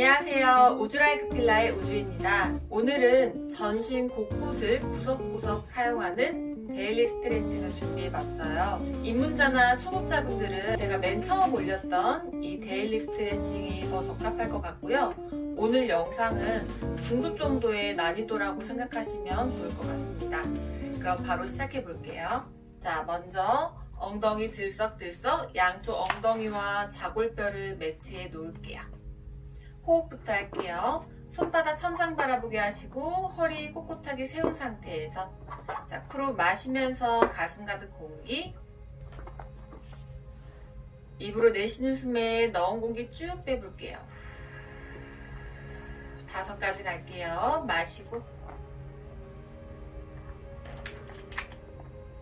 안녕하세요. 우주라이크 필라의 우주입니다. 오늘은 전신 곳곳을 구석구석 사용하는 데일리 스트레칭을 준비해봤어요. 입문자나 초급자분들은 제가 맨 처음 올렸던 이 데일리 스트레칭이 더 적합할 것 같고요. 오늘 영상은 중급 정도의 난이도라고 생각하시면 좋을 것 같습니다. 그럼 바로 시작해 볼게요. 자, 먼저 엉덩이 들썩들썩 양쪽 엉덩이와 자골뼈를 매트에 놓을게요. 호흡부터 할게요. 손바닥 천장 바라보게 하시고 허리 꼿꼿하게 세운 상태에서 자, 코로 마시면서 가슴 가득 공기 입으로 내쉬는 숨에 넣은 공기 쭉 빼볼게요. 다섯 가지 갈게요. 마시고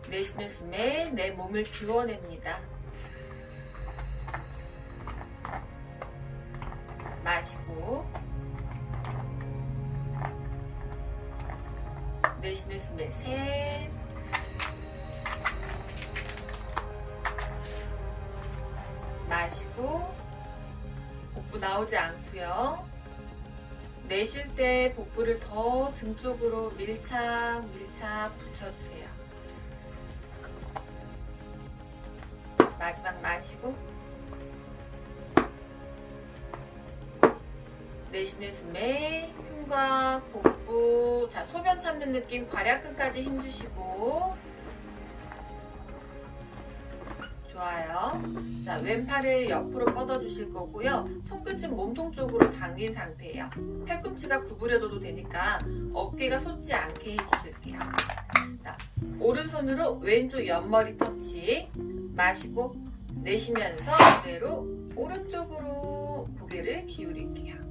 내쉬는 숨에 내 몸을 비워냅니다. 마시고 내쉬는 숨에 셋 마시고 복부 나오지 않고요. 내쉴 때 복부를 더 등 쪽으로 밀착 밀착 붙여주세요. 마지막 마시고 내쉬는 숨에 흉곽, 복부, 자 소변 참는 느낌 괄약근까지 힘주시고 좋아요. 자 왼팔을 옆으로 뻗어 주실 거고요. 손끝은 몸통 쪽으로 당긴 상태예요. 팔꿈치가 구부려져도 되니까 어깨가 솟지 않게 해주실게요. 자 오른손으로 왼쪽 옆머리 터치 마시고 내쉬면서 그대로 오른쪽으로 고개를 기울일게요.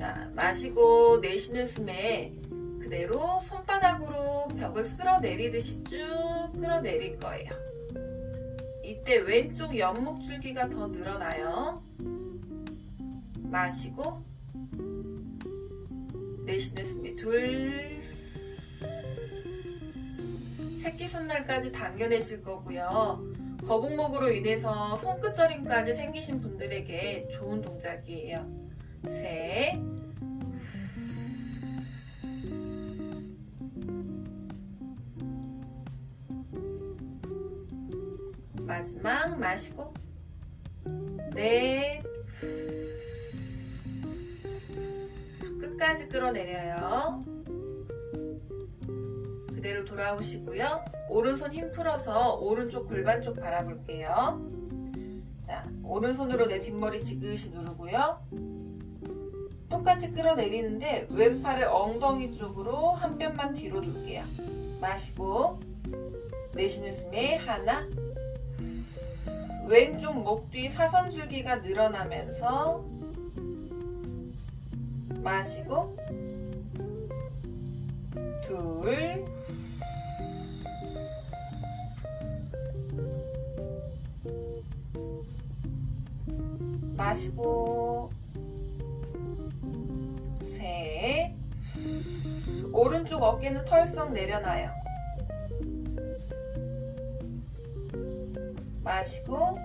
자, 마시고 내쉬는 숨에 그대로 손바닥으로 벽을 쓸어 내리듯이 쭉 끌어내릴 거예요. 이때 왼쪽 옆목 줄기가 더 늘어나요. 마시고 내쉬는 숨에 둘 새끼손날까지 당겨내실 거고요. 거북목으로 인해서 손끝저림까지 생기신 분들에게 좋은 동작이에요. 셋. 마지막 마시고 넷. 끝까지 끌어내려요. 그대로 돌아오시고요. 오른손 힘 풀어서 오른쪽 골반 쪽 바라볼게요. 자, 오른손으로 내 뒷머리 지그시 누르고요. 똑같이 끌어내리는데 왼팔을 엉덩이 쪽으로 한 뼘만 뒤로 둘게요. 마시고 내쉬는 숨에 하나 왼쪽 목 뒤 사선 줄기가 늘어나면서 마시고 둘 마시고 오른쪽 어깨는 털썩 내려놔요. 마시고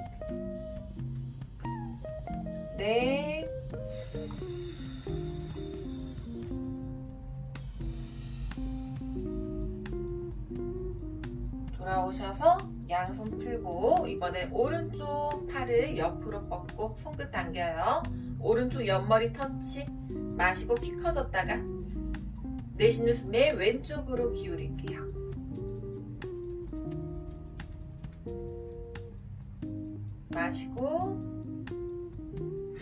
넷 돌아오셔서 양손 풀고 이번엔 오른쪽 팔을 옆으로 뻗고 손끝 당겨요. 오른쪽 옆머리 터치. 마시고 키 커졌다가 내쉬는 숨에 왼쪽으로 기울일게요. 마시고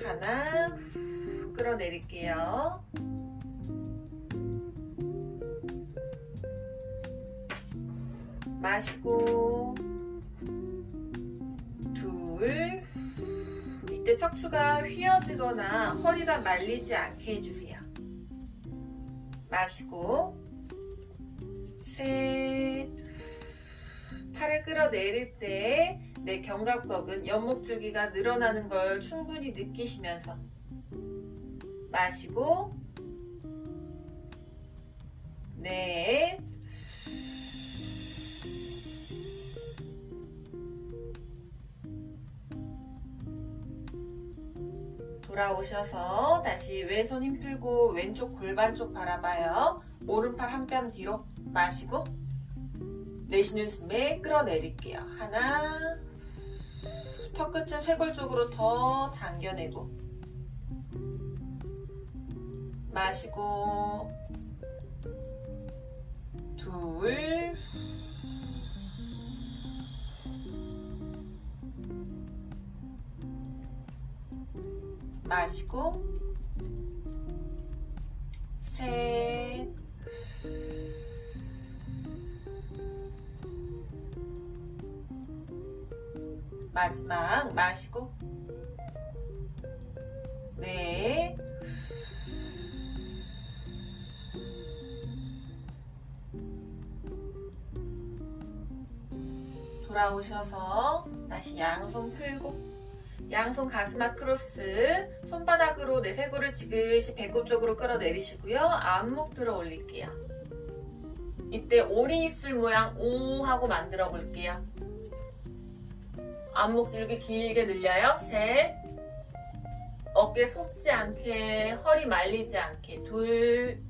하나 후 끌어내릴게요. 마시고 둘 이때 척추가 휘어지거나 허리가 말리지 않게 해주세요. 마시고 셋 팔을 끌어내릴 때 내 견갑각은 연목 줄기가 늘어나는 걸 충분히 느끼시면서 마시고 넷 돌아오셔서 다시 왼손 힘 풀고 왼쪽 골반 쪽 바라봐요. 오른팔 한뼘 뒤로 마시고 내쉬는 숨에 끌어내릴게요. 하나 턱끝은 쇄골 쪽으로 더 당겨내고 마시고 둘 마시고 셋 마지막 마시고 넷 돌아오셔서 다시 양손 풀고 양손 가슴 크로스 손바닥으로 내쇄골을 지그시 배꼽 쪽으로 끌어내리시고요. 안목 들어 올릴게요. 이때 오리 입술 모양 우 하고 만들어 볼게요. 안목 줄기 길게 늘려요. 셋. 어깨 속지 않게 허리 말리지 않게 둘.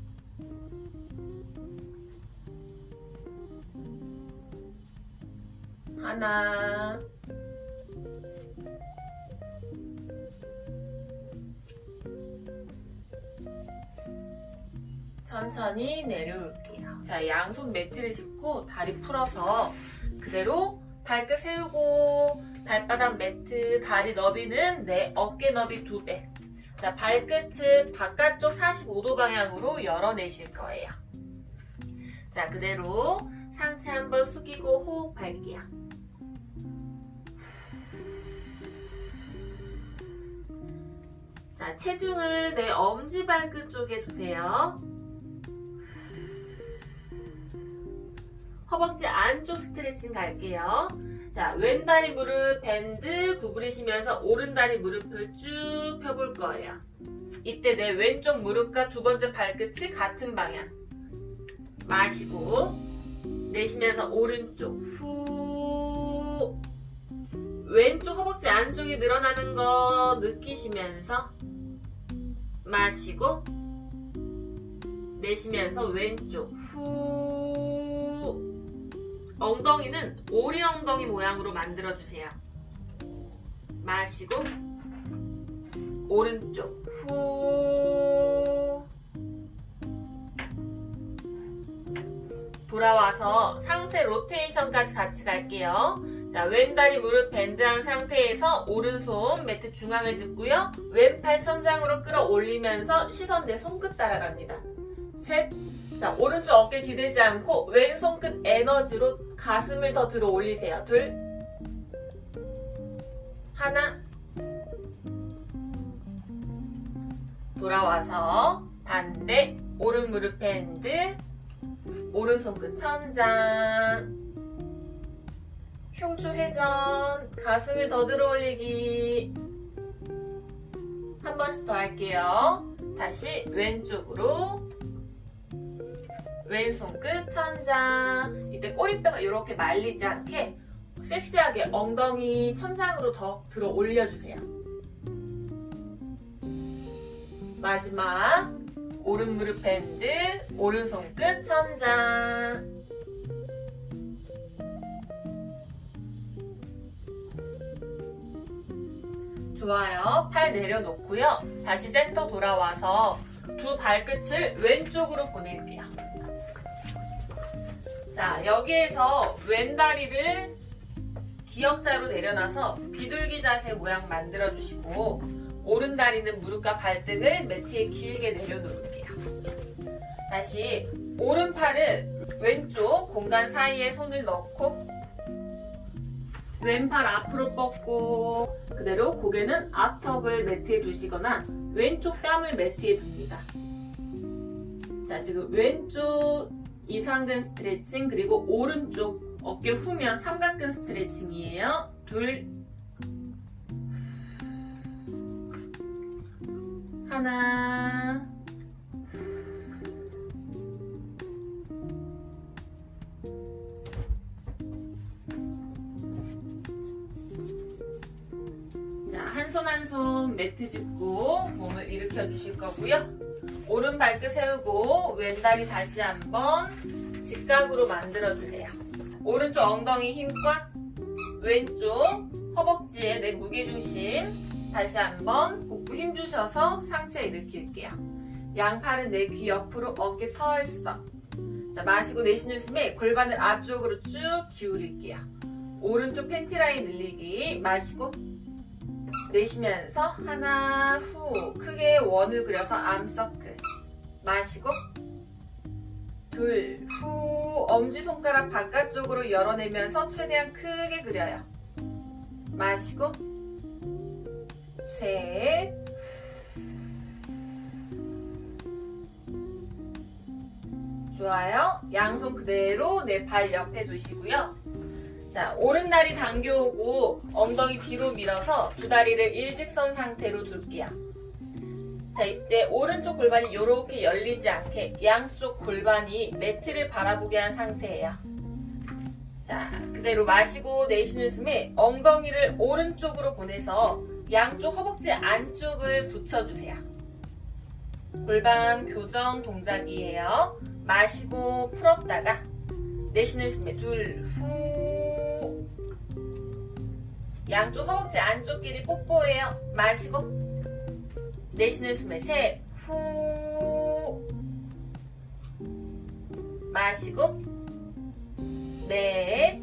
하나. 천천히 내려올게요. 자, 양손 매트를 짚고 다리 풀어서 그대로 발끝 세우고 발바닥 매트 다리 너비는 내 어깨 너비 두 배. 자, 발끝을 바깥쪽 45도 방향으로 열어내실 거예요. 자, 그대로 상체 한번 숙이고 호흡할게요. 자, 체중을 내 엄지 발끝 쪽에 두세요. 허벅지 안쪽 스트레칭 갈게요. 자, 왼다리 무릎 밴드 구부리시면서 오른다리 무릎을 쭉 펴볼 거예요. 이때 내 왼쪽 무릎과 두 번째 발끝이 같은 방향. 마시고, 내쉬면서 오른쪽 후. 왼쪽 허벅지 안쪽이 늘어나는 거 느끼시면서 마시고, 내쉬면서 왼쪽 후. 엉덩이는 오리 엉덩이 모양으로 만들어주세요. 마시고, 오른쪽, 후. 돌아와서 상체 로테이션까지 같이 갈게요. 자, 왼다리 무릎 밴드한 상태에서 오른손 매트 중앙을 짚고요. 왼팔 천장으로 끌어올리면서 시선 내 손끝 따라갑니다. 셋. 자, 오른쪽 어깨 기대지 않고 왼손 끝 에너지로 가슴을 더 들어 올리세요. 둘. 하나. 돌아와서 반대 오른 무릎 밴드 오른손 끝 천장 흉추 회전 가슴을 더 들어 올리기 한 번씩 더 할게요. 다시 왼쪽으로 왼손 끝 천장 이때 꼬리뼈가 이렇게 말리지 않게 섹시하게 엉덩이 천장으로 더 들어 올려주세요. 마지막 오른 무릎 밴드 오른손 끝 천장 좋아요. 팔 내려놓고요. 다시 센터 돌아와서 두 발끝을 왼쪽으로 보낼게요. 자, 여기에서 왼다리를 기역자로 내려놔서 비둘기 자세 모양 만들어주시고 오른다리는 무릎과 발등을 매트에 길게 내려놓을게요. 다시 오른팔을 왼쪽 공간 사이에 손을 넣고 왼팔 앞으로 뻗고 그대로 고개는 앞턱을 매트에 두시거나 왼쪽 뺨을 매트에 둡니다. 자, 지금 왼쪽 이상근 스트레칭 그리고 오른쪽 어깨 후면 삼각근 스트레칭이에요. 둘 하나 자, 한 손 한 손 매트 짚고 몸을 일으켜 주실 거고요. 오른 발끝 세우고 왼다리 다시 한번 직각으로 만들어 주세요. 오른쪽 엉덩이 힘 꽉, 왼쪽 허벅지에 내 무게 중심 다시 한번 복부 힘 주셔서 상체 일으킬게요. 양팔은 내 귀 옆으로 어깨 털썩. 자 마시고 내쉬는 숨에 골반을 앞쪽으로 쭉 기울일게요. 오른쪽 팬티 라인 늘리기 마시고 내쉬면서 하나 후. 크게 원을 그려서 암서클 마시고 둘 후. 엄지손가락 바깥쪽으로 열어내면서 최대한 크게 그려요. 마시고 셋 좋아요. 양손 그대로 내 발 옆에 두시고요 자, 오른 다리 당겨오고 엉덩이 뒤로 밀어서 두 다리를 일직선 상태로 둘게요. 자, 이때 오른쪽 골반이 이렇게 열리지 않게 양쪽 골반이 매트를 바라보게 한 상태예요. 자, 그대로 마시고 내쉬는 숨에 엉덩이를 오른쪽으로 보내서 양쪽 허벅지 안쪽을 붙여주세요. 골반 교정 동작이에요. 마시고 풀었다가 내쉬는 숨에 둘, 후. 양쪽 허벅지 안쪽끼리 뽀뽀해요. 마시고. 내쉬는 숨에 셋, 후. 마시고. 넷.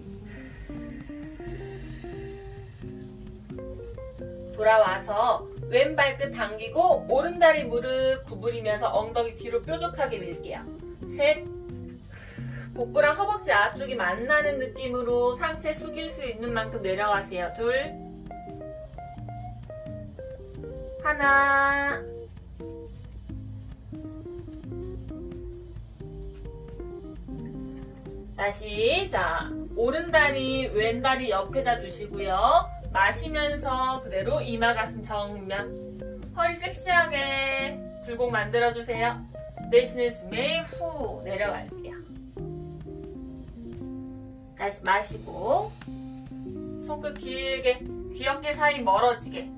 돌아와서 왼 발끝 당기고 오른 다리 무릎 구부리면서 엉덩이 뒤로 뾰족하게 밀게요. 셋, 복부랑 허벅지 앞쪽이 만나는 느낌으로 상체 숙일 수 있는 만큼 내려가세요. 둘. 하나. 다시, 자, 오른다리, 왼다리 옆에다 두시고요. 마시면서 그대로 이마 가슴 정면. 허리 섹시하게 굴곡 만들어주세요. 내쉬는 숨에 후 내려갈게요. 다시 마시고 손끝 길게 귀 옆에 사이 멀어지게.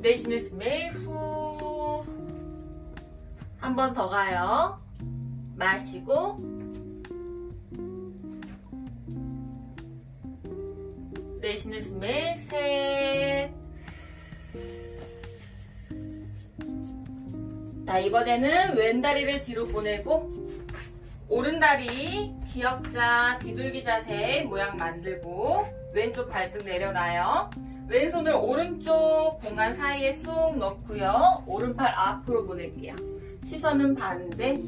내쉬는 숨에 후. 한 번 더 가요. 마시고. 내쉬는 숨에 셋. 자, 이번에는 왼다리를 뒤로 보내고 오른다리 기역자 비둘기 자세 모양 만들고 왼쪽 발등 내려놔요. 왼손을 오른쪽 공간 사이에 쏙 넣고요. 오른팔 앞으로 보낼게요. 시선은 반대.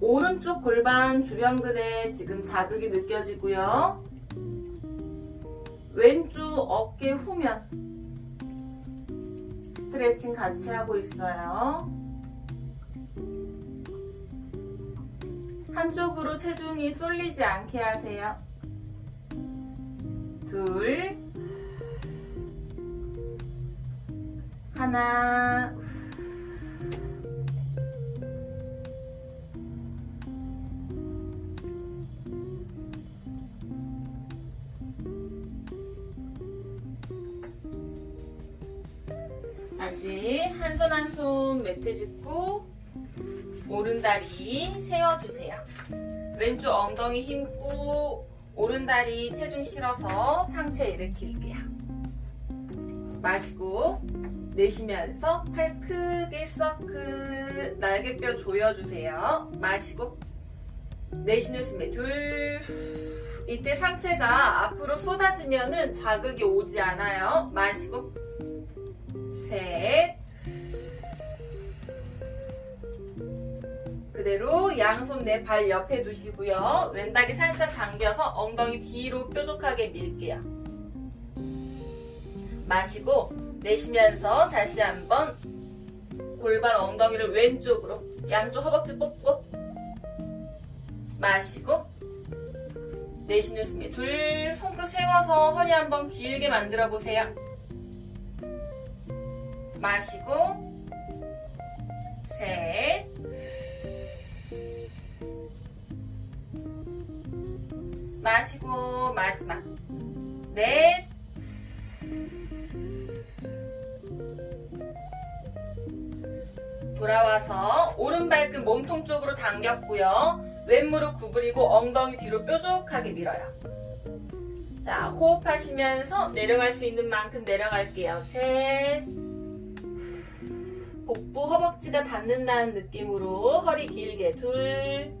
오른쪽 골반 주변 근에 지금 자극이 느껴지고요. 왼쪽 어깨 후면 스트레칭 같이 하고 있어요. 한쪽으로 체중이 쏠리지 않게 하세요. 둘, 하나, 다시 한 손 한 손 매트 짚고 오른다리 세워주세요. 왼쪽 엉덩이 힘고 오른 다리 체중 실어서 상체 일으킬게요. 마시고 내쉬면서 팔 크게 서클 날개뼈 조여주세요. 마시고 내쉬는 숨에 둘 이때 상체가 앞으로 쏟아지면은 자극이 오지 않아요. 마시고 셋 그대로 양손 내 발 옆에 두시고요. 왼다리 살짝 당겨서 엉덩이 뒤로 뾰족하게 밀게요. 마시고 내쉬면서 다시 한번 골반 엉덩이를 왼쪽으로 양쪽 허벅지 뽀뽀 마시고 내쉬는 숨에 둘 손끝 세워서 허리 한번 길게 만들어 보세요. 마시고 셋 마시고 마지막 넷, 돌아와서 오른 발끝 몸통 쪽으로 당겼고요. 왼무릎 구부리고 엉덩이 뒤로 뾰족하게 밀어요. 자, 호흡하시면서 내려갈 수 있는 만큼 내려갈게요. 셋. 복부 허벅지가 닿는다는 느낌으로 허리 길게 둘.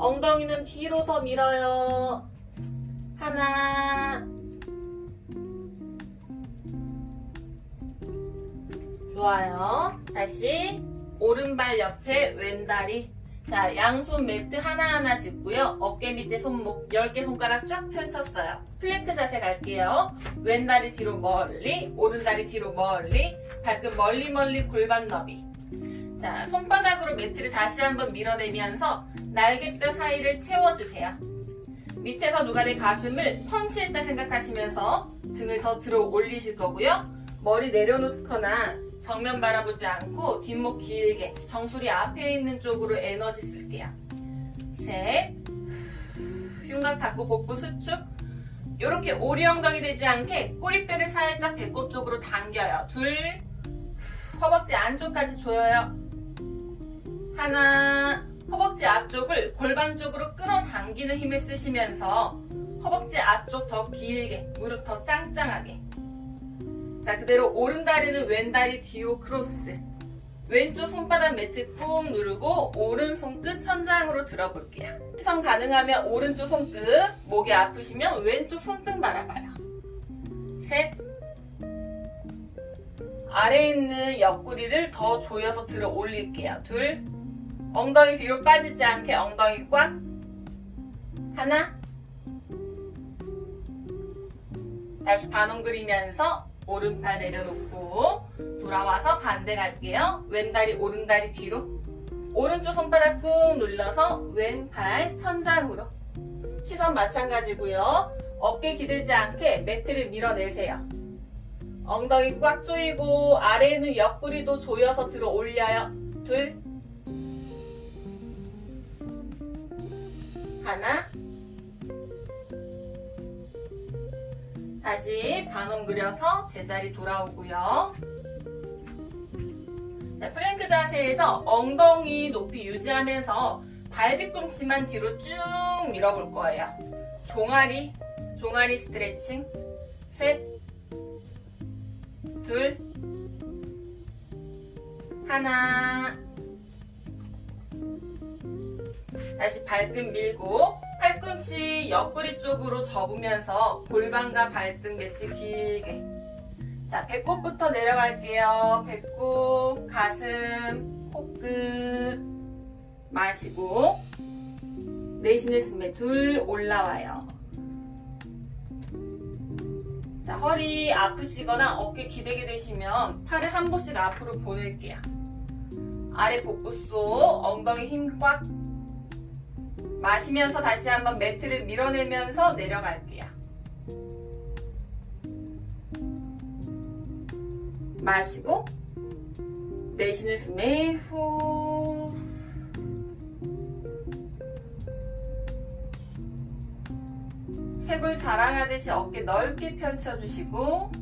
엉덩이는 뒤로 더 밀어요. 하나. 좋아요. 다시 오른발 옆에 왼다리. 자, 양손 매트 하나하나 짚고요. 어깨 밑에 손목 10개 손가락 쫙 펼쳤어요. 플랭크 자세 갈게요. 왼다리 뒤로 멀리, 오른다리 뒤로 멀리, 발끝 멀리 멀리 골반 너비. 자, 손바닥으로 매트를 다시 한번 밀어내면서 날개뼈 사이를 채워주세요. 밑에서 누가 내 가슴을 펀치했다 생각하시면서 등을 더 들어 올리실 거고요. 머리 내려놓거나 정면 바라보지 않고 뒷목 길게 정수리 앞에 있는 쪽으로 에너지 쓸게요. 셋. 흉곽 닫고 복부 수축. 이렇게 오리 엉덩이 되지 않게 꼬리뼈를 살짝 배꼽 쪽으로 당겨요. 둘. 허벅지 안쪽까지 조여요. 하나. 허벅지 앞쪽을 골반 쪽으로 끌어당기는 힘을 쓰시면서 허벅지 앞쪽 더 길게, 무릎 더 짱짱하게. 자, 그대로 오른다리는 왼다리 뒤로 크로스. 왼쪽 손바닥 매트 꾹 누르고 오른손 끝 천장으로 들어볼게요. 시선 가능하면 오른쪽 손끝, 목이 아프시면 왼쪽 손등 바라봐요. 셋. 아래에 있는 옆구리를 더 조여서 들어 올릴게요. 둘. 엉덩이 뒤로 빠지지 않게 엉덩이 꽉. 하나. 다시 반원 그리면서 오른팔 내려놓고 돌아와서 반대 갈게요. 왼다리 오른다리 뒤로 오른쪽 손바닥 꾹 눌러서 왼팔 천장으로 시선 마찬가지고요. 어깨 기대지 않게 매트를 밀어내세요. 엉덩이 꽉 조이고 아래에는 옆구리도 조여서 들어 올려요. 둘 하나 다시 반원 그려서 제자리 돌아오고요. 자, 플랭크 자세에서 엉덩이 높이 유지하면서 발 뒤꿈치만 뒤로 쭉 밀어볼 거예요. 종아리, 종아리 스트레칭. 셋, 둘, 하나. 다시 발끝 밀고 팔꿈치 옆구리 쪽으로 접으면서 골반과 발등 매트 길게. 자, 배꼽부터 내려갈게요. 배꼽, 가슴, 코끝. 마시고. 내쉬는 숨에 둘 올라와요. 자, 허리 아프시거나 어깨 기대게 되시면 팔을 한 번씩 앞으로 보낼게요. 아래 복부 속 엉덩이 힘 꽉 마시면서 다시 한번 매트를 밀어내면서 내려갈게요. 마시고 내쉬는 숨에 후 쇄골 자랑하듯이 어깨 넓게 펼쳐주시고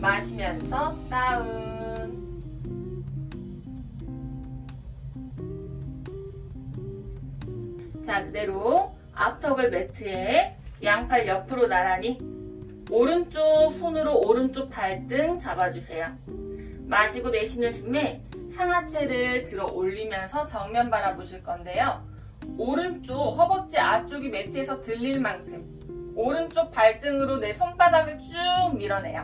마시면서 다운 자, 그대로 앞턱을 매트에 양팔 옆으로 나란히 오른쪽 손으로 오른쪽 발등 잡아주세요. 마시고 내쉬는 숨에 상하체를 들어 올리면서 정면 바라보실 건데요. 오른쪽 허벅지 앞쪽이 매트에서 들릴 만큼 오른쪽 발등으로 내 손바닥을 쭉 밀어내요.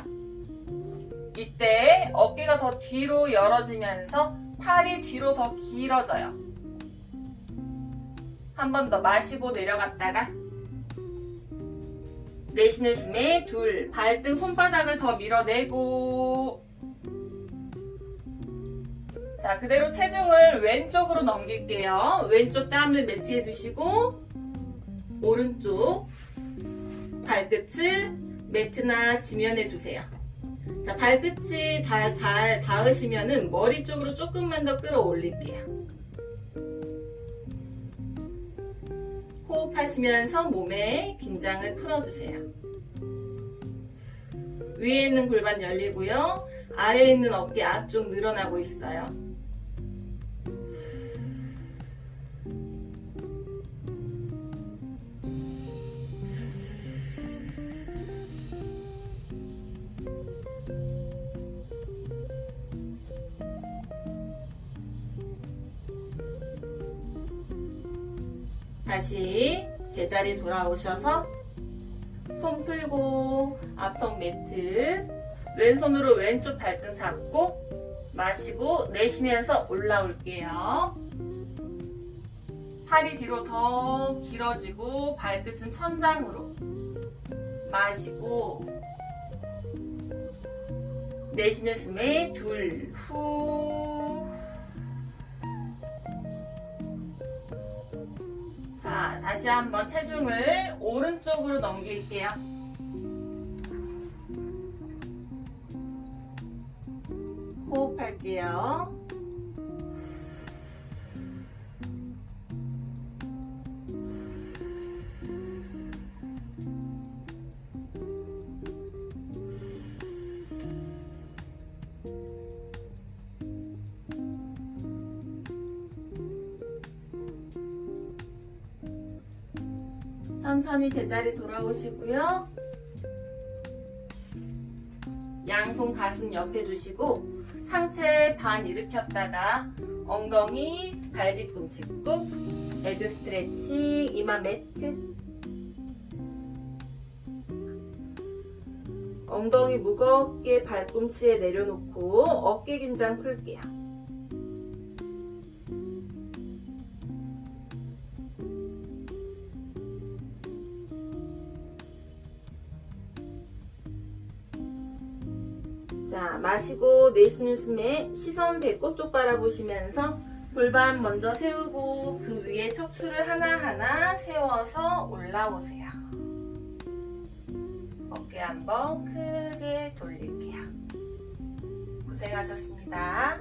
이때 어깨가 더 뒤로 열어지면서 팔이 뒤로 더 길어져요. 한 번 더 마시고 내려갔다가 내쉬는 숨에 둘 발등 손바닥을 더 밀어내고. 자 그대로 체중을 왼쪽으로 넘길게요. 왼쪽 땀을 매트에 두시고 오른쪽 발끝을 매트나 지면에 두세요. 자 발끝이 다 잘 닿으시면은 머리 쪽으로 조금만 더 끌어올릴게요 호흡하시면서 몸의 긴장을 풀어주세요. 위에 있는 골반 열리고요. 아래에 있는 어깨 앞쪽 늘어나고 있어요. 다시 제자리 돌아오셔서 손 풀고 앞턱 매트 왼손으로 왼쪽 발등 잡고 마시고 내쉬면서 올라올게요. 팔이 뒤로 더 길어지고 발끝은 천장으로 마시고 내쉬는 숨에 둘, 후. 다시 한번 체중을 오른쪽으로 넘길게요. 호흡할게요. 천천히 제자리 돌아오시고요. 양손 가슴 옆에 두시고 상체 반 일으켰다가 엉덩이 발 뒤꿈치 꾹 에그 스트레칭 이마 매트 엉덩이 무겁게 발꿈치에 내려놓고 어깨 긴장 풀게요. 내쉬는 숨에 시선 배꼽 쪽 바라보시면서 골반 먼저 세우고 그 위에 척추를 하나하나 세워서 올라오세요. 어깨 한번 크게 돌릴게요. 고생하셨습니다.